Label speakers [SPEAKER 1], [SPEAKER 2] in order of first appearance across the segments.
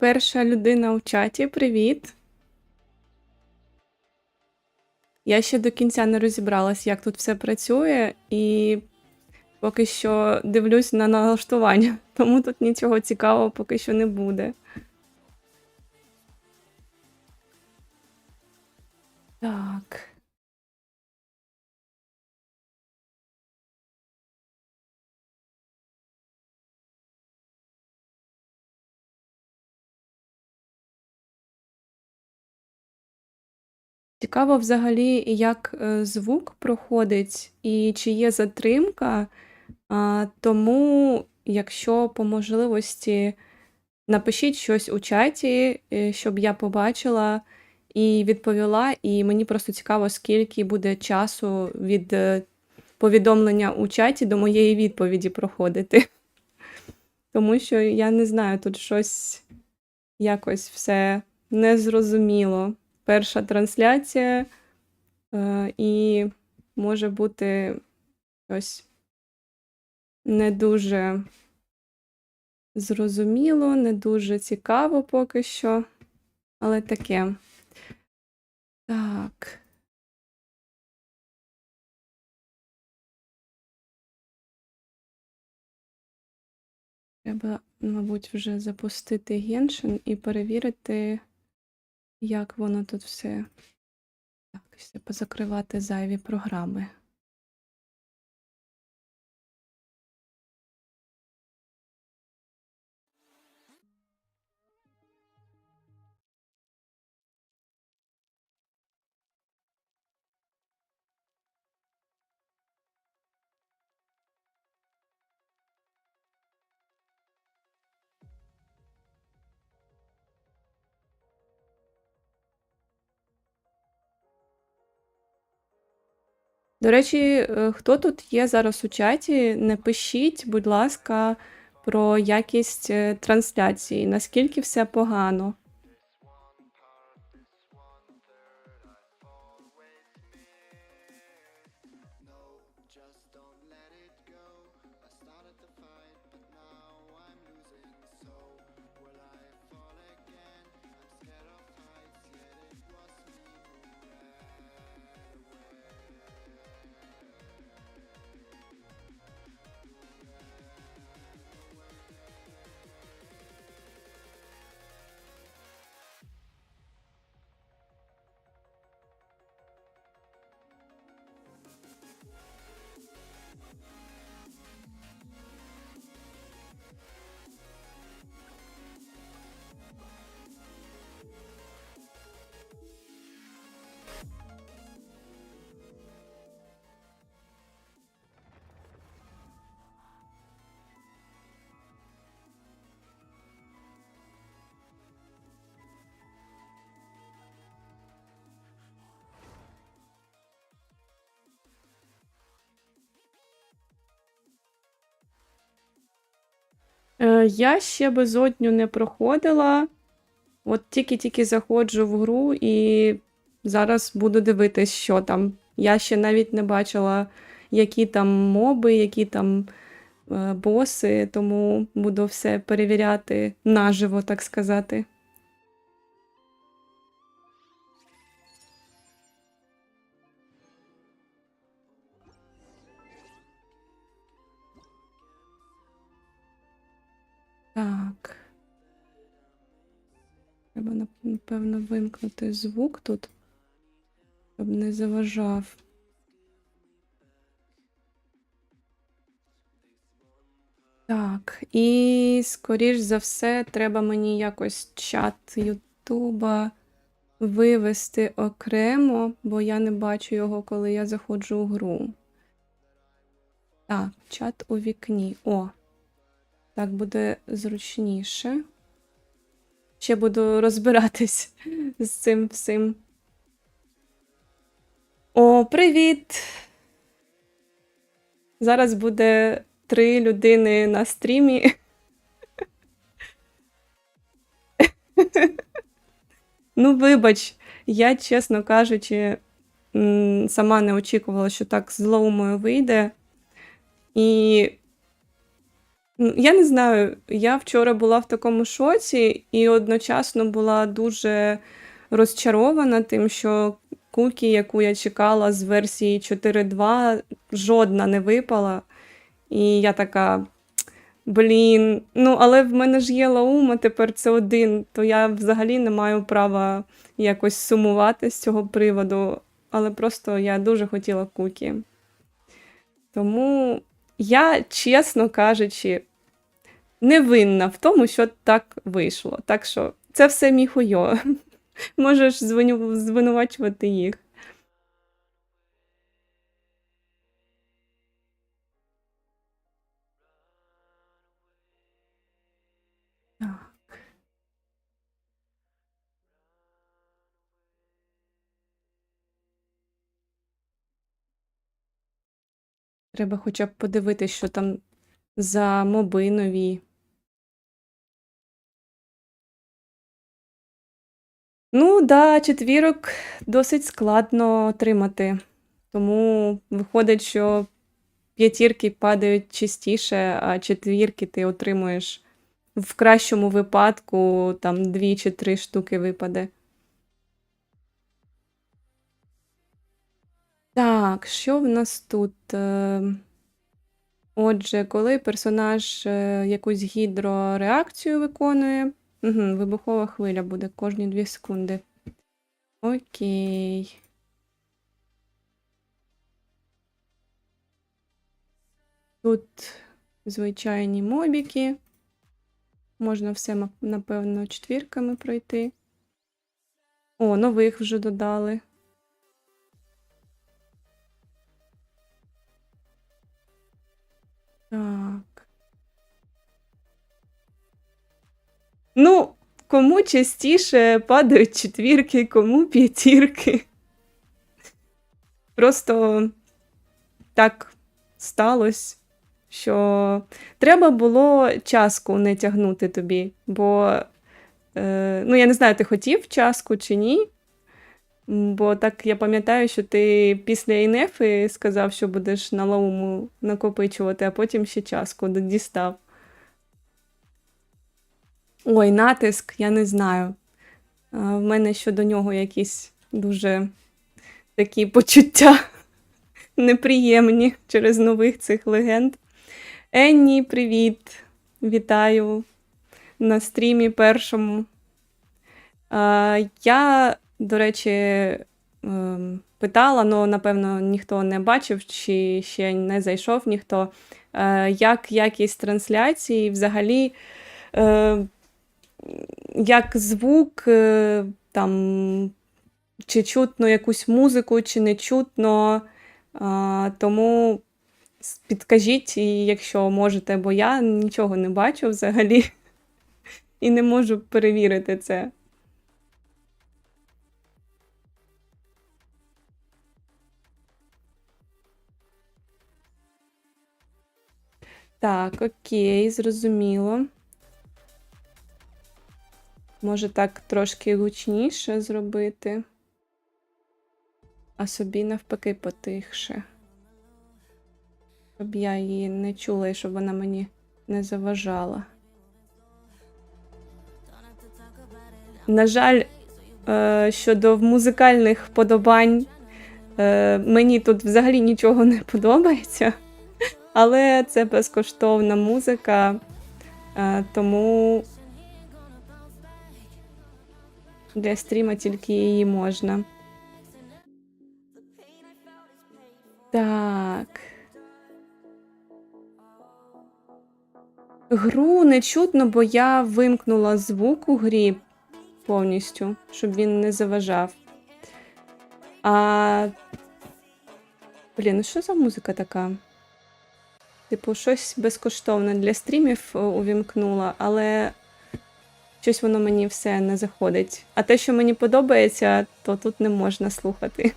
[SPEAKER 1] Перша людина у чаті, привіт. Я ще до кінця не розібралась, як тут все працює, і поки що дивлюсь на налаштування, тому тут нічого цікавого поки що не буде. Так. Цікаво взагалі, як е, звук проходить і чи є затримка. Тому, якщо по можливості напишіть щось у чаті, е, щоб я побачила і відповіла. І мені просто цікаво, скільки буде часу від е, повідомлення у чаті до моєї відповіді проходити. Тому що я не знаю, тут щось якось все незрозуміло. Перша трансляція, е, і може бути щось не дуже зрозуміло, не дуже цікаво поки що, але таке. Так. Треба, мабуть, вже запустити Геншин і перевірити, як воно тут все. Так, ще позакривати зайві програми. До речі, е, хто тут є зараз у чаті, напишіть, будь ласка, про якість е, трансляції, наскільки все погано. Е, Я ще безодню не проходила. От тільки-тільки заходжу в гру і зараз буду дивитись, що там. Я ще навіть не бачила, які там моби, які там е, боси, тому буду все перевіряти наживо, так сказати. Так. Треба, напевно, вимкнути звук тут, щоб не заважав. Так, і скоріш за все, треба мені якось чат Ютуба вивести окремо, бо я не бачу його, коли я заходжу у гру. Так, чат у вікні. О, так буде зручніше. Ще буду розбиратись з цим всім. О, привіт! Зараз буде три людини на стрімі. Ну, вибач, я, чесно кажучи, сама не очікувала, що так з Лоумою вийде. І я не знаю, я вчора була в такому шоці і одночасно була дуже розчарована тим, що кукі, яку я чекала з версії 4.2, жодна не випала. І я така. Блін, ну але в мене ж є Лаума, тепер це один, то я взагалі не маю права якось сумувати з цього приводу. Але просто я дуже хотіла кукі. Тому я, чесно кажучи, не винна в тому, що так вийшло. Так що це все мій. Можеш звиню- звинувачувати їх. Треба хоча б подивитись, що там за моби нові. Ну, да, четвірок досить складно отримати. Тому виходить, що п'ятірки падають частіше, а четвірки ти отримуєш в кращому випадку там дві чи три штуки випаде. Так, що в нас тут? Е, Отже, коли персонаж е, якусь гідрореакцію виконує, угу, вибухова хвиля буде кожні 2 секунди. Окей. Тут звичайні мобіки. Можна все, напевно, четвірками пройти. О, нових вже додали. Так. Ну, кому частіше падають четвірки, кому п'ятірки. Просто так сталося, що треба було часку не тягнути тобі, бо, е, ну, я не знаю, ти хотів часку чи ні. Бо так я пам'ятаю, що ти після Інефи сказав, що будеш на лоуму накопичувати, а потім ще часку дістав. Ой, натиск, я не знаю. В мене щодо нього якісь дуже такі почуття неприємні через нових цих легенд. Енні, привіт! Вітаю на стрімі першому. Я, до речі, ем, питала, але напевно ніхто не бачив чи ще не зайшов ніхто, е, як якість трансляції, взагалі, е, як звук, е, там, чи чутно якусь музику, чи не чутно. Тому підкажіть, якщо можете, бо я нічого не бачу взагалі і не можу перевірити це. Так, окей, зрозуміло. Може так трошки гучніше зробити, а собі навпаки потихше. Щоб я її не чула і щоб вона мені не заважала. На жаль, е, щодо музикальних вподобань, е, мені тут взагалі нічого не подобається. Але це безкоштовна музика, е, тому для стріма тільки її можна. Так. Гру не чутно, бо я вимкнула звук у грі повністю, щоб він не заважав. А. Блін, ну що за музика така? Типу, щось безкоштовне для стрімів е, увімкнула, але щось воно мені все не заходить. А те, що мені подобається, то тут не можна слухати.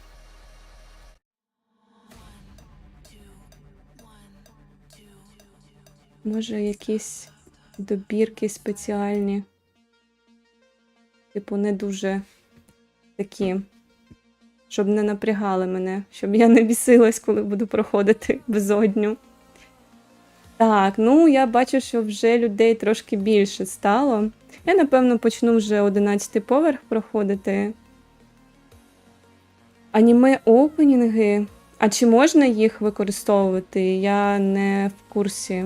[SPEAKER 1] Може, якісь добірки спеціальні. Типу, не дуже такі, щоб не напрягали мене, щоб я не бісилась, коли буду проходити безодню. Так, ну я бачу, що вже людей трошки більше стало. Я, напевно, почну вже 11 поверх проходити. Аніме опенінги. А чи можна їх використовувати? Я не в курсі.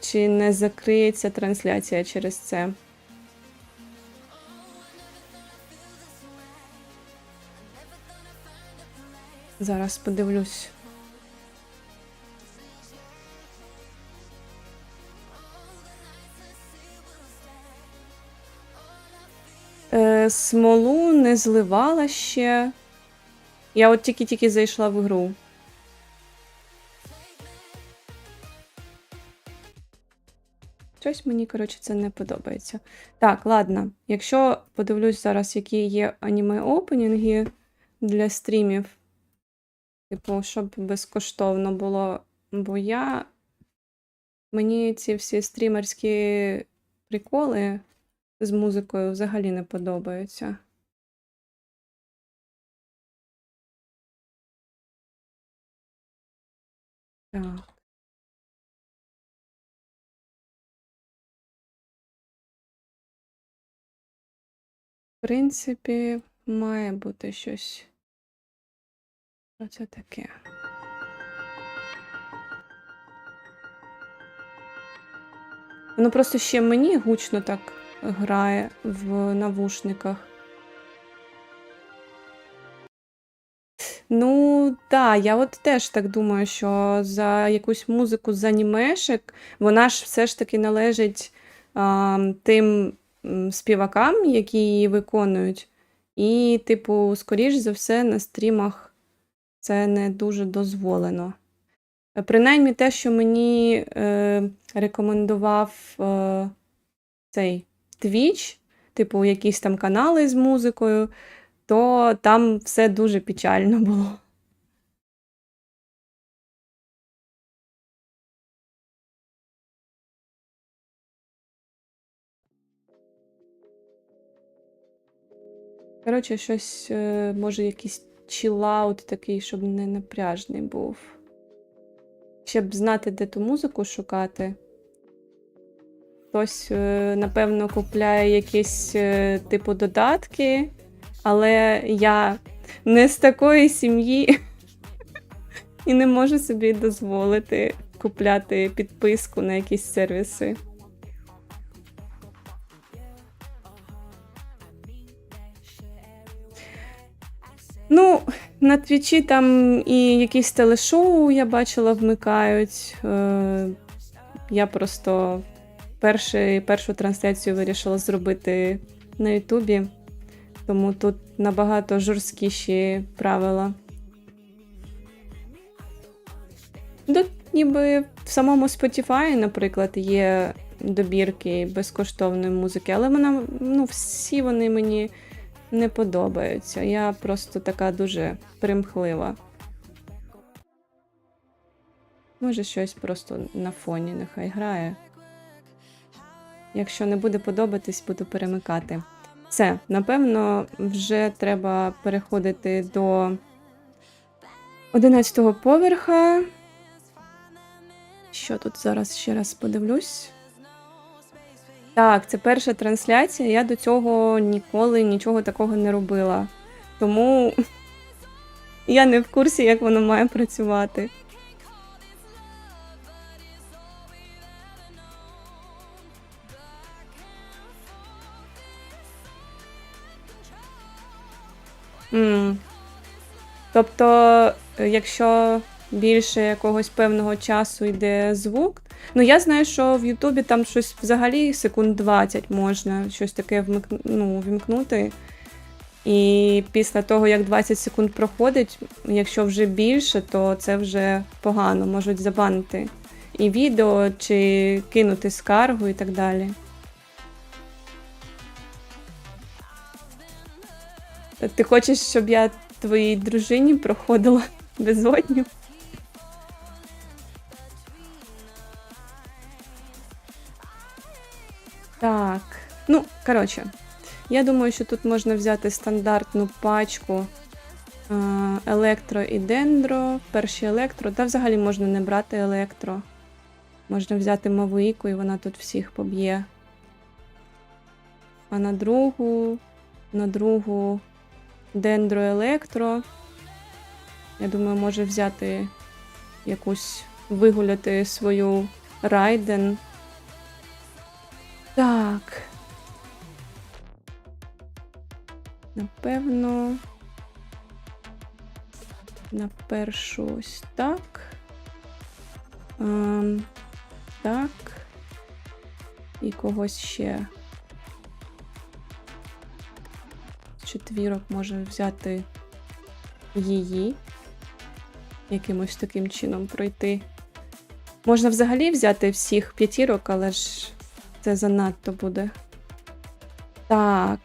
[SPEAKER 1] Чи не закриється трансляція через це? Зараз подивлюсь. Смолу не зливала ще. Я от тільки-тільки зайшла в гру. Щось мені, коротше, це не подобається. Так, ладно. Якщо подивлюсь зараз, які є аніме опенінги для стрімів, типу, щоб безкоштовно було. Бо я. Мені ці всі стрімерські приколи з музикою взагалі не подобаються. Так. В принципі, має бути щось. Що це таке? Воно просто ще мені гучно так грає в навушниках. Ну, так, я от теж так думаю, що за якусь музику з анімешек, вона ж все ж таки належить а, тим співакам, які її виконують. І, типу, скоріш за все, на стрімах це не дуже дозволено. Принаймні те, що мені е, рекомендував е, цей Twitch, типу, якісь там канали з музикою, то там все дуже печально було. Коротше, щось, е, може, якийсь чилаут такий, щоб не напряжний був. Щоб знати, де ту музику шукати. Хтось, е, напевно, купляє якісь е, типу додатки, але я не з такої сім'ї і не можу собі дозволити купляти підписку на якісь сервіси. Ну, на твічі там і якісь телешоу я бачила вмикають. Е, Я просто перший, першу трансляцію вирішила зробити на Ютубі, тому тут набагато жорсткіші правила. Тут ніби в самому Spotify, наприклад, є добірки безкоштовної музики, але вона, ну, всі вони мені не подобаються. Я просто така дуже примхлива. Може, щось просто на фоні нехай грає. Якщо не буде подобатись, буду перемикати. Все, напевно, вже треба переходити до 11-го поверха. Що тут зараз ще раз подивлюсь? Так, це перша трансляція. Я до цього ніколи нічого такого не робила. Тому я не в курсі, як воно має працювати. Тобто, е, якщо більше якогось певного часу йде звук. Ну, я знаю, що в Ютубі там щось взагалі секунд 20 можна щось таке вмикну, ну, вімкнути. І після того, як 20 секунд проходить, якщо вже більше, то це вже погано, можуть забанити і відео, чи кинути скаргу і так далі. Ти хочеш, щоб я твоїй дружині проходила безодню? Так, ну, коротше, я думаю, що тут можна взяти стандартну пачку А, електро і дендро. Перші електро. Та взагалі можна не брати електро. Можна взяти мавику, і вона тут всіх поб'є. А на другу, на другу дендро електро. Я думаю, може взяти якусь вигуляти свою райден. Так. Напевно. На першу ось так. Ем, так. І когось ще. Четвірок може взяти її. Якимось таким чином пройти. Можна взагалі взяти всіх п'ятірок, але ж це занадто буде. Так.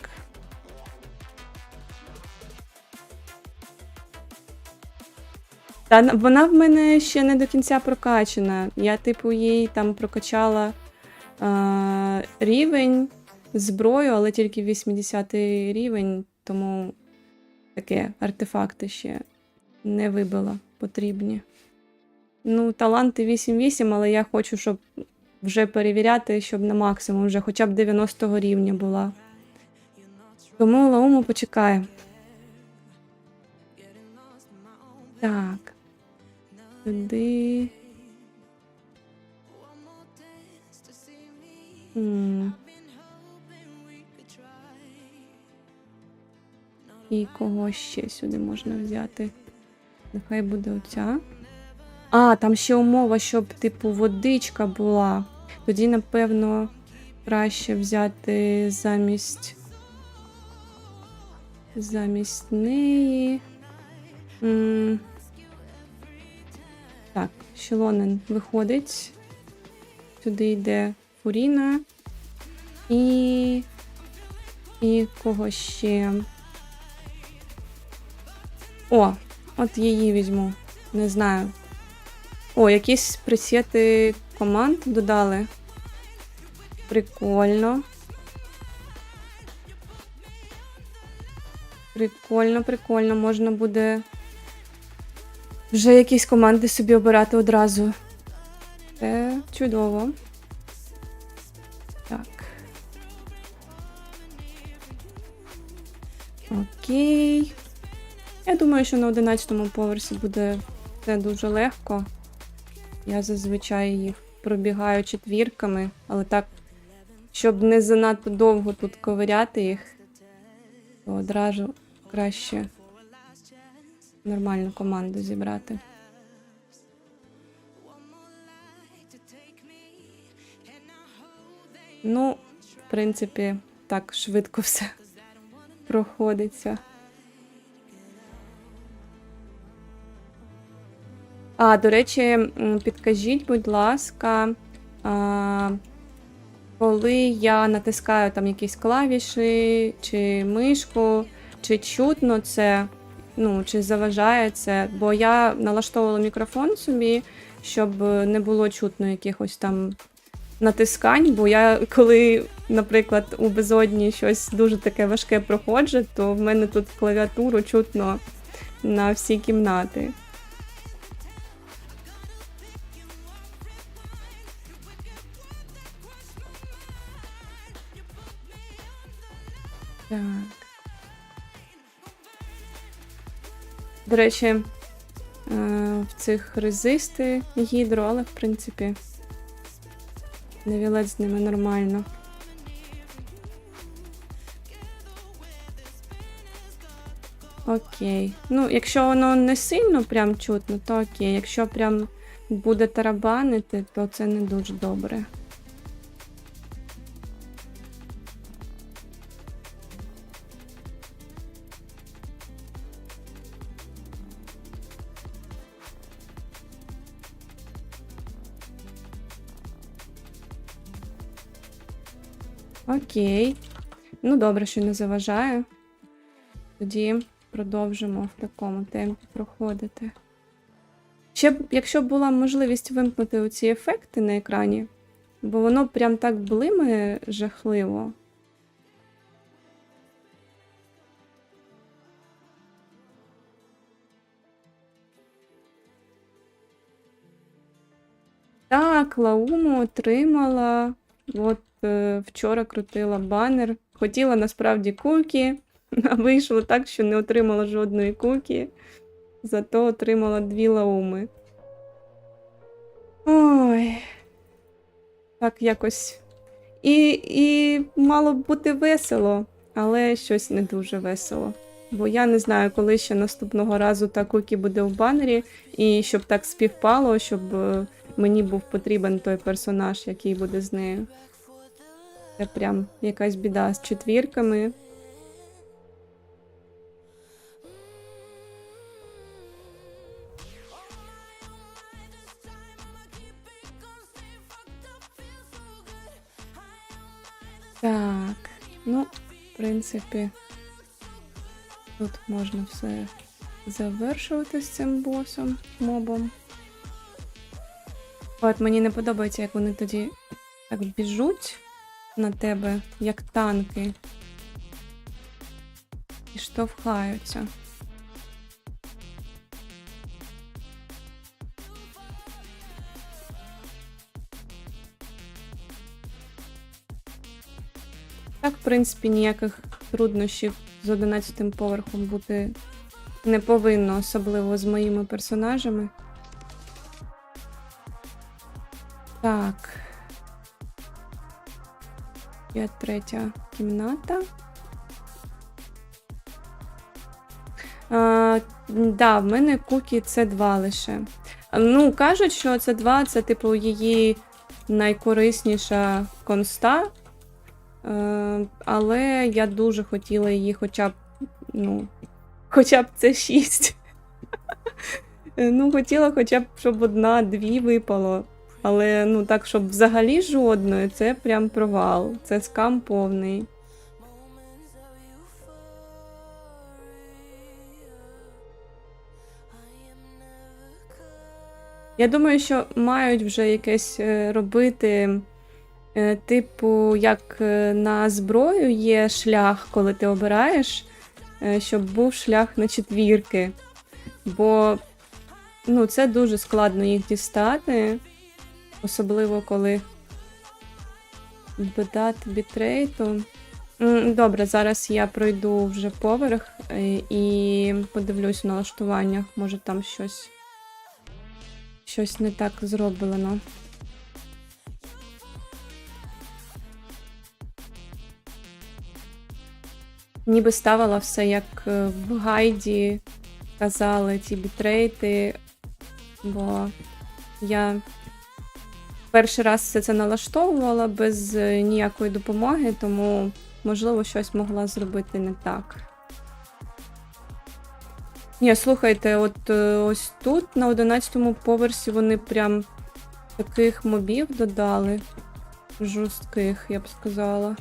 [SPEAKER 1] Та вона в мене ще не до кінця прокачана. Я, типу, їй там прокачала а, рівень зброю, але тільки 80 рівень, тому таке артефакти ще не вибила потрібні. Ну, таланти 8-8, але я хочу, щоб вже перевіряти, щоб на максимум вже хоча б 90 рівня була. Тому Лауму почекає. Так. Сюди. М. І кого ще сюди можна взяти? Нехай буде оця. А, там ще умова, щоб, типу, водичка була. Тоді, напевно, краще взяти замість. Замість неї. М. Так, Щелонин виходить. Сюди йде Фуріна. І. І кого ще? О, от її візьму. Не знаю. О, якісь пресети команд додали. Прикольно. Прикольно, прикольно. Можна буде вже якісь команди собі обирати одразу. Це чудово. Думаю, що на 11 поверсі буде все дуже легко. Я зазвичай їх пробігаю четвірками, але так, щоб не занадто довго тут ковиряти їх, то одразу краще нормальну команду зібрати. Ну, в принципі, так швидко все проходиться. А, до речі, підкажіть, будь ласка, а, коли я натискаю там якісь клавіші чи мишку, чи чутно це, ну, чи заважає це, бо я налаштовувала мікрофон собі, щоб не було чутно якихось там натискань, бо я коли, наприклад, у безодні щось дуже таке важке проходжу, то в мене тут клавіатуру чутно на всі кімнати. До речі, е, в цих резисти гідро, але в принципі невілець з ними нормально. Окей. Ну, якщо воно не сильно прям чутно, то окей. Якщо прям буде тарабанити, то це не дуже добре. Окей. Ну, добре, що не заважаю. Тоді продовжимо в такому темпі проходити. Ще б, якщо б була можливість вимкнути оці ефекти на екрані, бо воно прям так блимає жахливо. Так, лауму отримала. От е, вчора крутила банер. Хотіла насправді кукі, а вийшло так, що не отримала жодної кукі. Зато отримала дві лауми. Ой. Так якось. І, і мало б бути весело, але щось не дуже весело. Бо я не знаю, коли ще наступного разу та кукі буде в банері, і щоб так співпало, щоб е, мені був потрібен той персонаж, який буде з нею. Це прям якась біда з четвірками. Так, ну, в принципі, тут можна все завершувати з цим босом, мобом. От мені не подобається, як вони тоді так біжуть на тебе, як танки. І штовхаються. Так, в принципі, ніяких труднощів з 11 поверхом бути не повинно, особливо з моїми персонажами. Так. Є третя кімната. А, да, в мене кукі це 2 лише. Ну, кажуть, що це 2 це, типу, її найкорисніша конста. Е, але я дуже хотіла її хоча б, ну, хоча б це 6. ну, хотіла хоча б, щоб одна-дві випало. Але ну так, щоб взагалі жодної, це прям провал. Це скам повний. Я думаю, що мають вже якесь е, робити, е, типу, як е, на зброю є шлях, коли ти обираєш, щоб був шлях на четвірки. Бо ну, це дуже складно їх дістати. Особливо, коли додати бітрейту. Добре, зараз я пройду вже поверх е, і подивлюсь в налаштуваннях. Може там щось, щось не так зроблено. Ніби ставила все, як е, в гайді казали ті бітрейти, бо я перший раз все це налаштовувала без е, ніякої допомоги, тому, можливо, щось могла зробити не так. Ні, слухайте, от е, ось тут на 11-му поверсі вони прям таких мобів додали. Жорстких, я б сказала.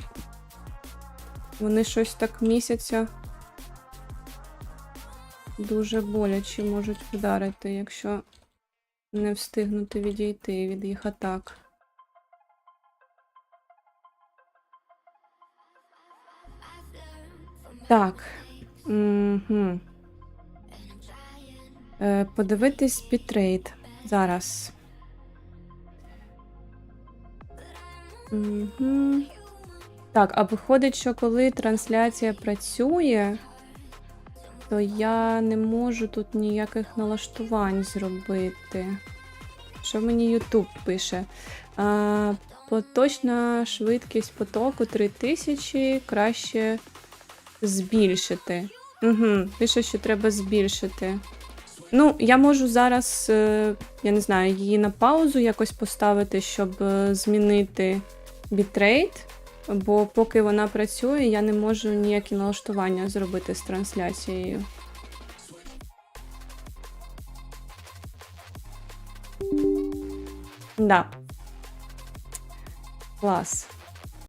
[SPEAKER 1] Вони щось так місяця дуже боляче можуть вдарити, якщо не встигнути відійти від їх атак. Так. Угу. Е, подивитись бітрейт зараз. Угу. Так, а виходить, що коли трансляція працює, то я не можу тут ніяких налаштувань зробити. Що мені YouTube пише? А, Поточна швидкість потоку 3000 краще збільшити. Угу, Пише, що треба збільшити. Ну, я можу зараз, е, я не знаю, її на паузу якось поставити, щоб е, змінити бітрейт. Бо поки вона працює, я не можу ніякі налаштування зробити з трансляцією. Да. Клас.